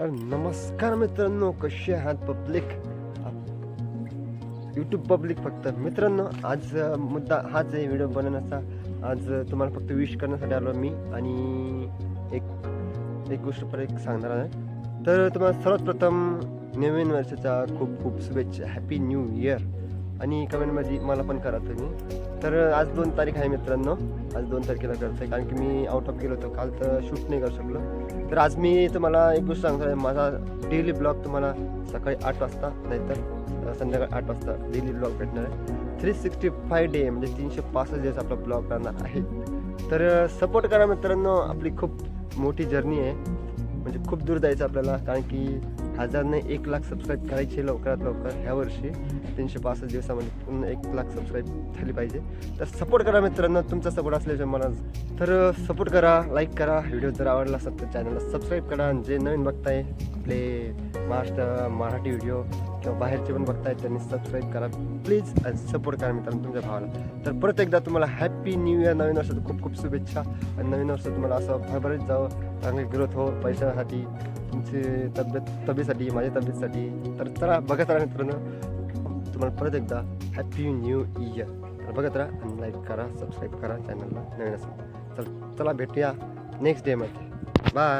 तर नमस्कार मित्रांनो कसे आहात पब्लिक यूट्यूब पब्लिक फक्त. मित्रांनो आज मुद्दा हाच आहे व्हिडिओ बनवण्याचा. आज तुम्हाला फक्त विश करण्यासाठी आलो मी आणि एक एक गोष्ट पर एक सांगणार आहे. तर तुम्हाला सर्वात प्रथम नवीन वर्षाच्या खूप खूप शुभेच्छा. हॅपी न्यू इयर आणि कमेंटमध्ये मला पण करा तुम्ही. तर आज दोन तारीख आहे मित्रांनो. आज दोन तारखेला करतो आहे कारण की मी आउट ऑफ गेलो होतो. काल तर शूट नाही करू शकलो. तर आज मी तुम्हाला एक गोष्ट सांगतो. आहे माझा डेली ब्लॉग तुम्हाला सकाळी आठ वाजता नाहीतर संध्याकाळी आठ वाजता डेली ब्लॉग भेटणार आहे. थ्री सिक्स्टी फाय डे म्हणजे तीनशे पासष्ट दिवस आपला ब्लॉग राहणार आहे. तर सपोर्ट करा मित्रांनो. आपली खूप मोठी जर्नी आहे. म्हणजे खूप दूर जायचं आपल्याला. कारण की हजारने एक लाख सबस्क्राईब करायची लवकरात लवकर ह्या वर्षी. तीनशे पासष्ट दिवसामध्ये पूर्ण एक लाख सबस्क्राईब झाली पाहिजे. तर सपोर्ट करा मित्रांनो तुमचा सपोर्ट असल्याशिवाय मला तर सपोर्ट करा लाईक करा. व्हिडिओ जर आवडला असेल तर चॅनलला सबस्क्राईब करा. आणि जे नवीन बघताय आपले महाराष्ट्र uh, मराठी व्हिडिओ किंवा बाहेरचे पण बघताय त्यांनी सबस्क्राईब करा. प्लीज सपोर्ट uh, करा मित्रांनो तुमच्या भावाला तर परत एकदा तुम्हाला हॅपी न्यू इयर नवीन वर्षाचं खूप खूप शुभेच्छा. आणि नवीन वर्ष तुम्हाला असं भरभरीत जावं चांगली ग्रोथ हो पैशासाठी तुमची तब्येत तब्येतीसाठी माझ्या तब्येतीसाठी. तर चला बघत राहा मित्रांनो. तुम्हाला परत एकदा हॅपी न्यू इयर तर बघत राहा आणि लाईक करा सबस्क्राईब करा चॅनलला नवीन असेल चल चला भेटूया नेक्स्ट डेमध्ये बाय